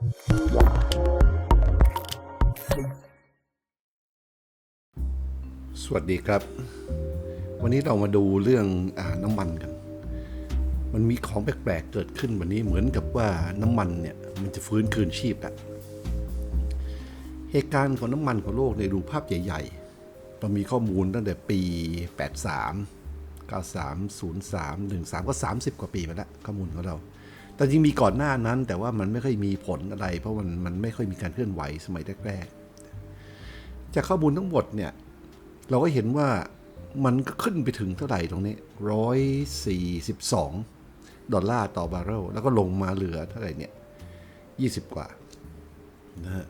สวัสดีครับ วันนี้เรามาดูเรื่องอาน้ำมันกัน มันมีของแปลกๆเกิดขึ้นวันนี้เหมือนกับว่าน้ำมันเนี่ยมันจะฟื้นคืนชีพแล้วเหตุการณ์ของน้ำมันของโลกในดูภาพใหญ่ๆเรามีข้อมูลตั้งแต่ปี 83 93 03 13 ก็ 30 กว่าปีมาแล้วข้อมูลของเรา แต่จริงมีก่อนหน้านั้น แต่ว่ามันไม่ค่อยมีผลอะไร เพราะมันมันไม่ค่อยมีการเคลื่อนไหวสมัยแรกๆ จากข้อมูลทั้งหมดเนี่ย เราก็เห็นว่ามันก็ขึ้นไปถึงเท่าไหร่ตรงนี้ร้อยสี่สิบสองดอลลาร์ต่อบาร์เรลแล้วก็ลงมาเหลือเท่าไหร่เนี่ยยี่สิบกว่านะฮะ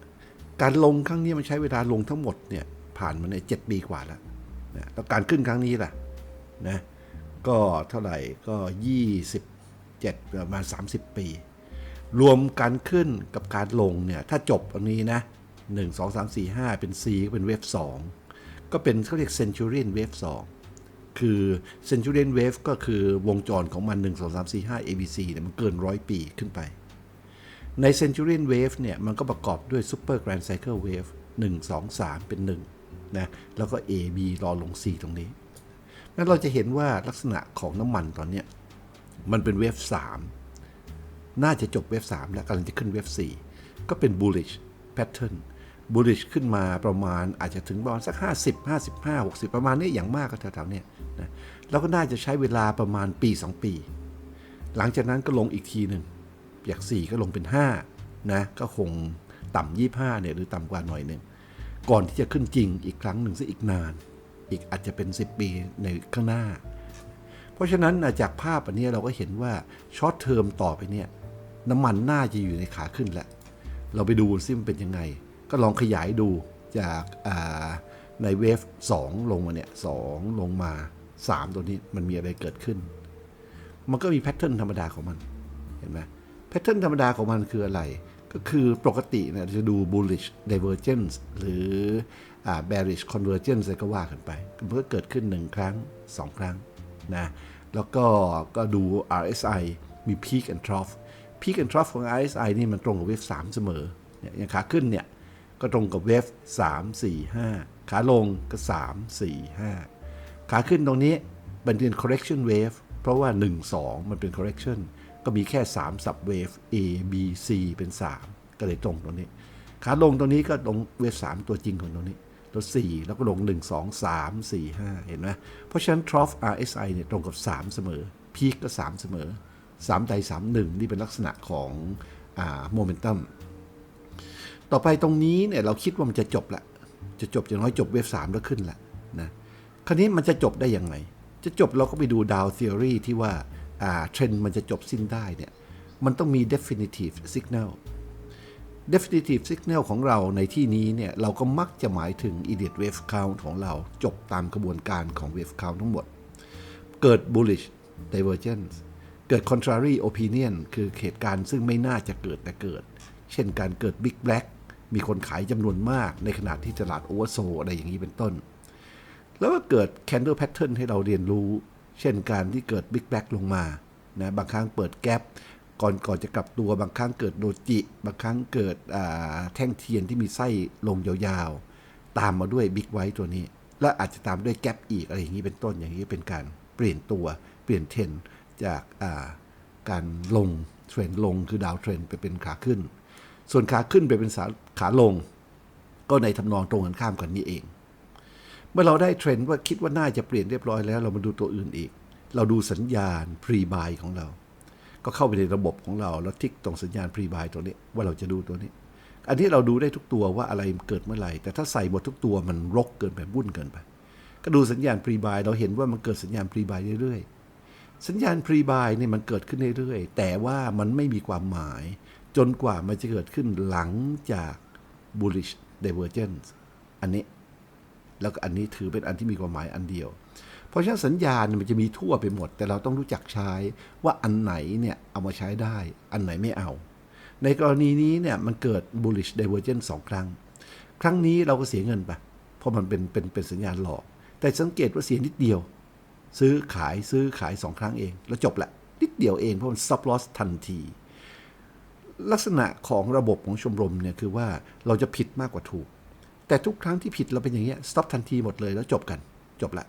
การลงครั้งนี้มันใช้เวลาลงทั้งหมดเนี่ยผ่านมาในเจ็ดปีกว่าแล้วนะแล้วการขึ้นครั้งนี้ล่ะนะก็เท่าไหร่ก็ยี่สิบ เจ็ดประมาณสามสิบปี รวมการขึ้นกับการลงเนี่ย ถ้าจบอันนี้นะหนึ่งสองสามสี่ห้าเป็น C ก็เป็นเวฟสองก็เป็นเขาเรียก Centurion Wave 2คือ Centurion Wave ก็คือวงจรของมัน 1 2 3 4 5 ABC เนี่ยมันเกินร้อยปีขึ้นไป ใน Centurion Wave เนี่ย มันก็ประกอบด้วย Super Grand Cycle Wave 1 2 3 เป็น 1 นะ แล้วก็ A B รอลง C ตรงนี้งั้นเราจะเห็นว่าลักษณะของน้ำมันตอนเนี้ย มันเป็นเวฟ3 น่าจะจบเวฟ3แล้วกำลังจะขึ้นเวฟ4 ก็เป็น bullish pattern bullish ขึ้นมาประมาณอาจจะถึงประมาณสัก 50 55 60 ประมาณนี้อย่างมากก็แถวๆเนี้ยนะแล้วก็น่าจะใช้เวลาประมาณปี 2 ปี หลังจากนั้นก็ลงอีกทีหนึ่งจาก 4 ก็ลงเป็น5นะก็คงต่ำ25เนี่ยหรือต่ำกว่าหน่อยหนึ่งก่อนที่จะขึ้นจริงอีกครั้งหนึ่งซะอีกนาน อีกอาจจะเป็น 10 ปีในข้างหน้า ราะฉะนั้นจากภาพอันนี้เราก็เห็นว่าช็อตเทอมต่อไปเนี่ยน้ำมันน่าจะอยู่ในขาขึ้นแล้ว เราไปดูซิมันเป็นยังไง ก็ลองขยายดูจากาในเวฟ2 ลงมาเนี่ยสลงมา 3 ตัวนี้มันมีอะไรเกิดขึ้น มันก็มีแพทเทิร์นธรรมดาของมันเห็นไหมแพทเทิร์นธรรมดาของมันคืออะไร ก็คือปกติเนี่ยจะดู bullish divergence หรืออ bearish convergence อะไรก็ว่ากันไปมันก็เกิดขึ้น 1 ครั้ง 2 ครั้งนะ แล้วก็ก็ดู RSI มี peak and trough peak and trough ของ RSI นี่มันตรงกับเวฟ3 เสมอเนี่ยอย่างขาขึ้นเนี่ย ก็ตรงกับเวฟ3 4 5 ขาลงก็ 3 4 5 ขาขึ้นตรงนี้เป็นเรียน correction wave เพราะว่า 1 2 มันเป็น correction ก็มีแค่ 3 sub wave A B C เป็น 3 ก็เลยตรงตรงนี้ ขาลงตรงนี้ก็ลงเวฟ3 ตัวจริงของตรงนี้ ตัว4 แล้วก็ลง 1 2 3 4 5 เห็นไหมเพราะฉะนั้น trough RSI เนี่ยตรงกับ 3 เสมอ peak ก็ 3 เสมอ 3 ใด 3 1 นี่เป็นลักษณะของอ่า momentum ต่อไปตรงนี้เนี่ยเราคิดว่ามันจะจบละ จะจบอย่างน้อยจบเวฟสามแล้วขึ้นละนะคราวนี้มันจะจบได้ยังไง จะจบเราก็ไปดูดาว theory ที่ว่าเทรนด์มันจะจบสิ้นได้เนี่ยมันต้องมี definitive signal definitive signal ของเราในที่นี้เนี่ยเราก็มักจะหมายถึง immediate wave count ของเราจบตามกระบวนการของ wave count ทั้งหมด เกิด bullish divergence เกิด contrary opinion คือเหตุการณ์ซึ่งไม่น่าจะเกิดแต่เกิด เช่นการเกิด big black มีคนขายจำนวนมากในขณะที่ตลาด oversold อะไรอย่างนี้เป็นต้น แล้วก็เกิด candle pattern ให้เราเรียนรู้ เช่นการที่เกิด big black ลงมานะบางครั้งเปิดแกลบ ก่อนก่อนจะกลับตัวบางครั้งเกิดโดจิ บางครั้งเกิดแท่งเทียนที่มีไส้ลงยาวๆ ตามมาด้วย big white ตัวนี้ และอาจจะตามด้วยแกลบอีกอะไรอย่างนี้เป็นต้นอย่างนี้เป็นการเปลี่ยนตัวเปลี่ยนเทรนจากาการลงเทรนลงคือดาวเทรนไปเป็นขาขึ้น ส่วนขาขึ้นไปเป็นขาขาลง ก็ในทำนองตรงกันข้ามกันนี้เอง เมื่อเราได้เทรนว่าคิดว่าน่าจะเปลี่ยนเรียบร้อยแล้ว เรามาดูตัวอื่นอีก เราดูสัญญาณ pre buy ของเรา ก็เข้าไปในระบบของเรา แล้วทิกตรงสัญญาณ pre buy ตัวนี้ว่าเราจะดูตัวนี้ อันนี้เราดูได้ทุกตัวว่าอะไรเกิดเมื่อไหร่ แต่ถ้าใส่หมดทุกตัวมันรกเกินไปวุ่นเกินไป ก็ดูสัญญาณ pre buy เราเห็นว่ามันเกิดสัญญาณ pre buy เรื่อยๆ สัญญาณ pre buy เนี่ยมันเกิดขึ้นเรื่อยๆ แต่ว่ามันไม่มีความหมาย จนกว่ามันจะเกิดขึ้นหลังจาก bullish divergence อันนี้ แล้วก็อันนี้ถือเป็นอันที่มีความหมายอันเดียว เพราะฉะนั้นสัญญาณมันจะมีทั่วไปหมด แต่เราต้องรู้จักใช้ว่าอันไหนเนี่ยเอามาใช้ได้ อันไหนไม่เอา ในกรณีนี้เนี่ยมันเกิด bullish divergence สองครั้ง ครั้งนี้เราก็เสียเงินไปเพราะมันเป็นเป็นเป็นสัญญาณหลอก แต่สังเกตว่าเสียนิดเดียว ซื้อขายซื้อขายสองครั้งเอง แล้วจบละนิดเดียวเองเพราะมัน stop loss ทันที ลักษณะของระบบของชมรมเนี่ยคือว่าเราจะผิดมากกว่าถูก แต่ทุกครั้งที่ผิดเราเป็นอย่างเงี้ย stop ทันทีหมดเลยแล้วจบกันจบละ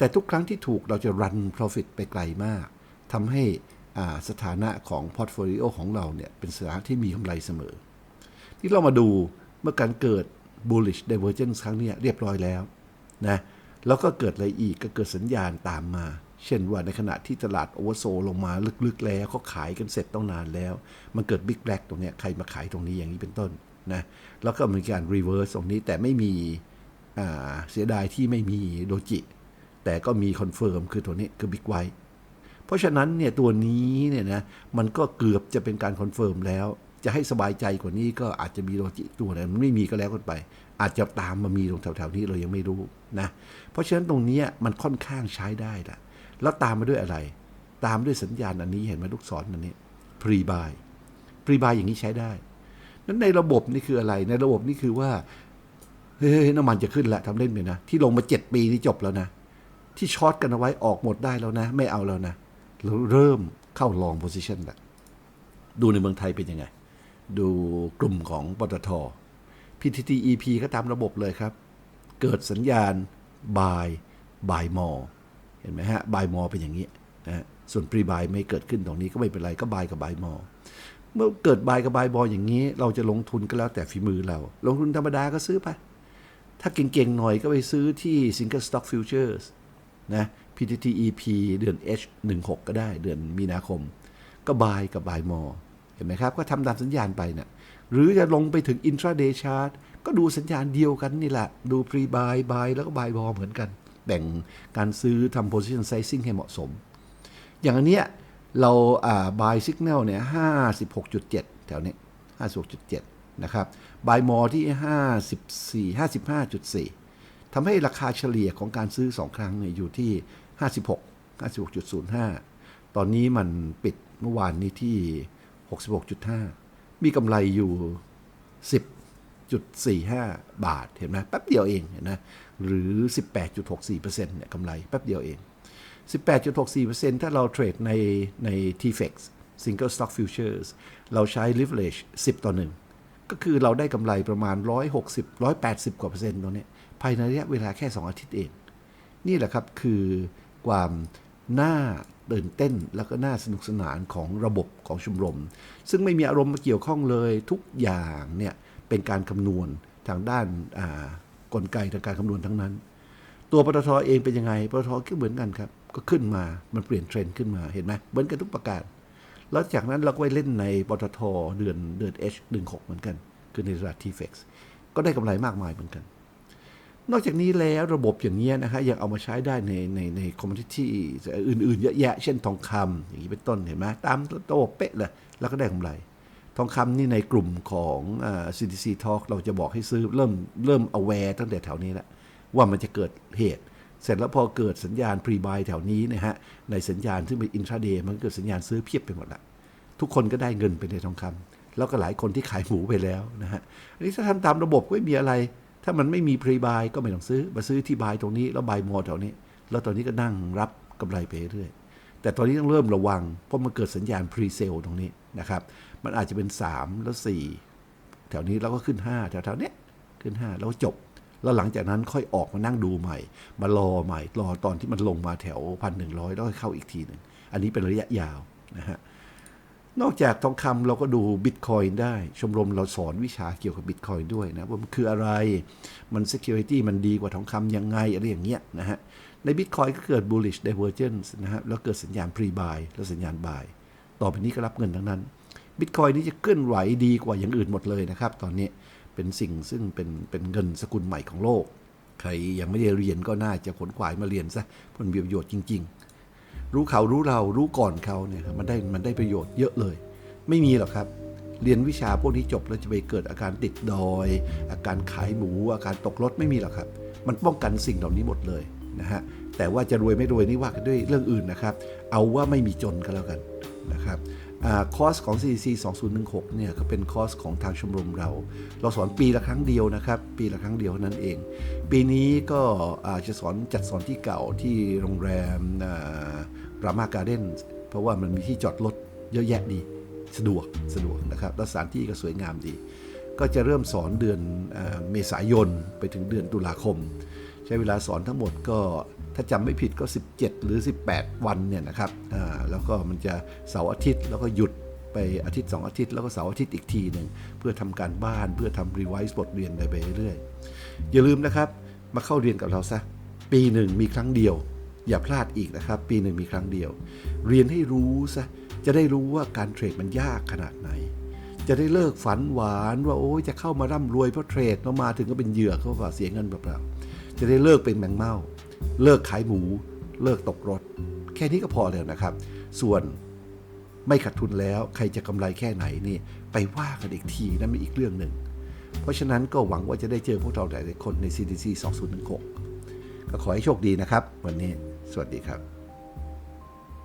แต่ทุกครั้งที่ถูกเราจะ run profit ไปไกลมากทำให้สถานะของ portfolio ของเราเนี่ยเป็นสถานะที่มีกำไรเสมอ ที่เรามาดูเมื่อการเกิด bullish divergence ครั้งนี้เรียบร้อยแล้วนะแล้วก็เกิดอะไรอีกก็เกิดสัญญาณตามมา เช่นว่าในขณะที่ตลาดโอเวอร์โซลงมาลึกๆแล้วเขาขายกันเสร็จต้องนานแล้ว มันเกิดบิ๊กแบล็กตรงนี้ใครมาขายตรงนี้อย่างนี้เป็นต้นนะแล้วก็มีการรีเวิร์สตรงนี้แต่ไม่มีเสียดายที่ไม่มีโดจิ แต่ก็มีคอนเฟิร์มคือตัวนี้คือบิ๊กไวเพราะฉะนั้นเนี่ยตัวนี้เนี่ยนะมันก็เกือบจะเป็นการคอนเฟิร์มแล้ว จะให้สบายใจกว่านี้ก็อาจจะมีโลจิตัวนั้นมันไม่มีก็แล้วกันไป อาจจะตามมามีตรงแถวๆนี้เรายังไม่รู้นะเพราะฉะนั้นตรงนี้มันค่อนข้างใช้ได้ละแล้วตามมาด้วยอะไร ตามด้วยสัญญาณอันนี้เห็นไหมลูกศรอันนี้ pre buy pre buy อย่างนี้ใช้ได้นั้นในระบบนี่คืออะไรในระบบนี่คือว่าเฮ้ยน้ำมันจะขึ้นแล้วทำเล่นไปนะที่ลงมาเจ็ดปีนี่จบแล้วนะ ที่ช็อตกันเอาไว้ออกหมดได้แล้วนะ ไม่เอาแล้วนะเราเริ่มเข้าลองโพซิชันแล้วดูในเมืองไทยเป็นยังไง ดูกลุ่มของปตท PTT EP ก็ตามระบบเลยครับ เกิดสัญญาณ buy buy more เห็นไหมฮะ buy more เป็นอย่างนี้นะส่วน pre buy ไม่เกิดขึ้นตรงนี้ก็ไม่เป็นไรก็ buy กับ buy more เมื่อเกิด buy กับ buy more อย่างนี้ เราจะลงทุนก็แล้วแต่ฝีมือเรา ลงทุนธรรมดาก็ซื้อไป ถ้าเก่งๆหน่อยก็ไปซื้อที่ Single Stock Futures นะ PTT EP เดือน H 1 6 ก็ได้เดือนมีนาคม ก็บายกับบายมอ เห็นไหมครับ ก็ทำตามสัญญาณไปเนะี่ยหรือจะลงไปถึง intraday chart ก็ดูสัญญาณเดียวกันนี่แหละ ดู pre buy buy แล้วก็ buy ball เหมือนกัน แบ่งการซื้อทำ position sizing ให้เหมาะสม อย่างอันเนี้ยเราอ่า buy signal เนี่ย56.7 แถวนี้ 56.7 นะครับ buy more ที่ 54 55.4 ทำให้ราคาเฉลี่ยของการซื้อ 2 ครั้งอยู่ที่ 56 56.05 ตอนนี้มันปิดเมื่อวานนี้ที่ 66.5 มีกำไรอยู่ 10.45 บาทเห็นไหมแป๊บเดียวเองเห็นไหมหรือ 18.64%เนี่ยกำไรแป๊บเดียวเอง 18.64%ถ้าเราเทรดในใน TFX Single Stock Futures เราใช้ leverage 10 ต่อ 1 ก็คือเราได้กำไรประมาณ 160 180 กว่าเปอร์เซ็นต์ตรงนี้ภายในระยะเวลาแค่ 2 อาทิตย์เอง นี่แหละครับคือความน่าตื่นเต้นแล้วก็น่าสนุกสนานของระบบของชมรม ซึ่งไม่มีอารมณ์มาเกี่ยวข้องเลยทุกอย่างเนี่ยเป็นการคำนวณทางด้านากลไกทางการคำนวณทั้งนั้น ตัวปตทเองเป็นยังไงปตทก็เหมือนกันครับ ก็ขึ้นมามันเปลี่ยนเทรนด์ขึ้นมาเห็นไหมเหมือนกันทุกประการ แล้วจากนั้นเราก็ไปเล่นในปตทเดือนเดือน H16 เหมือนกัน คือในตลาด TFX ก็ได้กำไรมากมายเหมือนกัน นอกจากนี้แล้วระบบอย่างนี้นะฮะยังเอามาใช้ได้ในในในคอมมูนิตี้อื่นๆเยอะแยะ เช่นทองคำอย่างนี้เป็นต้นเห็นไหมตามระบบเป๊ะเลยแล้วก็ได้กำไรทองคำนี่ในกลุ่มของอ่า CDC Talk เราจะบอกให้ซื้อเริ่มเริ่ม aware ตั้งแต่แถวนี้แล้วว่ามันจะเกิดเหตุ เสร็จแล้วพอเกิดสัญญาณ pre buy แถวนี้นะฮะในสัญญาณที่เป็น intraday มันเกิดสัญญาณซื้อเพียบไปหมดละทุกคนก็ได้เงินไปในทองคำแล้วก็หลายคนที่ขายหมูไปแล้วนะฮะอันนี้ถ้าทำตามระบบก็ไม่มีอะไร ถ้ามันไม่มี pre buy ก็ไม่ต้องซื้อมาซื้อที่ buy ตรงนี้แล้ว buy more แถวนี้ แล้วตอนนี้ก็นั่งรับกำไรไปเรื่อยแต่ตอนนี้ต้องเริ่มระวัง เพราะมันเกิดสัญญาณ pre sale ตรงนี้นะครับ มันอาจจะเป็น 3 แล้ว 4 แถวนี้แล้วก็ขึ้น 5 แถวๆนี้ขึ้น 5 แล้วจบ แล้วหลังจากนั้นค่อยออกมานั่งดูใหม่ มารอใหม่รอตอนที่มันลงมาแถวพันหนึ่งร้อยแล้วเข้าอีกทีหนึ่งอันนี้เป็นระยะยาวนะฮะนอกจากทองคำเราก็ดูบิตคอยน์ได้ ชมรมเราสอนวิชาเกี่ยวกับบิตคอยน์ด้วยนะว่ามันคืออะไรมัน security มันดีกว่าทองคำยังไงอะไรอย่างเงี้ยนะฮะในบิตคอยน์ก็เกิด bullish divergence นะฮะแล้วเกิดสัญญาณ pre buy แล้วสัญญาณ buy ต่อไปนี้ก็รับเงินทั้งนั้นบิตคอยน์นี่จะเคลื่อนไหวดีกว่าอย่างอื่นหมดเลยนะครับ ตอนนี้ เป็นสิ่งซึ่งเป็นเป็นเงินสกุลใหม่ของโลก ใครยังไม่ได้เรียนก็น่าจะขนขวายมาเรียนซะเพราะมันมีประโยชน์จริง ๆ รู้เขารู้เรารู้ก่อนเขาเนี่ยมันได้มันได้ประโยชน์เยอะเลย ไม่มีหรอกครับ เรียนวิชาพวกนี้จบแล้วจะไปเกิดอาการติดดอย อาการขายหมู อาการตกรถไม่มีหรอกครับ มันป้องกันสิ่งเหล่านี้หมดเลยนะฮะแต่ว่าจะรวยไม่รวยนี่ว่ากันด้วยเรื่องอื่นนะครับ เอาว่าไม่มีจนก็แล้วกันนะครับ คอร์สของ CDC 2016เนี่ยก็เป็นคอร์สของทางชมรมเรา เราสอนปีละครั้งเดียวนะครับ ปีละครั้งเดียวเท่านั้นเอง ปีนี้ก็อาจจะสอนจัดสอนที่เก่าที่โรงแรมรามาการ์เด้นเพราะว่ามันมีที่จอดรถเยอะแยะดีสะดวกสะดวกนะครับแล้วสถานที่ก็สวยงามดี ก็จะเริ่มสอนเดือนเมษายนไปถึงเดือนตุลาคม ช้เวลาสอนทั้งหมดก็ถ้าจำไม่ผิดก็ 17 หรือ 18 วันเนี่ยนะครับอ่าแล้วก็มันจะเสาร์อาทิตย์แล้วก็หยุดไปอาทิตย์ 2 อาทิตย์แล้วก็เสาร์อาทิตย์อีกทีหนึ่งเพื่อทำการบ้านเพื่อทำรีไวซ์บทเรียนไปเรื่อยๆอย่าลืมนะครับ มาเข้าเรียนกับเราซะปีหนึ่งมีครั้งเดียว อย่าพลาดอีกนะครับ ปีหนึ่งมีครั้งเดียว เรียนให้รู้ซะจะได้รู้ว่าการเทรดมันยากขนาดไหน จะได้เลิกฝันหวานว่าโอ้ยจะเข้ามาร่ำรวยเพราะเทรดแล้วมาถึงก็เป็นเหยื่อเขาว่าเสียเงินเปล่าๆ จะได้เลิกเป็นแมงเม่าเลิกขายหมู เลิกตกรถ แค่นี้ก็พอแล้วนะครับ ส่วนไม่ขาดทุนแล้วใครจะกำไรแค่ไหนนี่ไปว่ากันอีกทีนั่นเป็นอีกเรื่องหนึ่ง เพราะฉะนั้นก็หวังว่าจะได้เจอพวกเราหลายๆคนใน CDC 2016 ก็ขอให้โชคดีนะครับ วันนี้สวัสดีครับ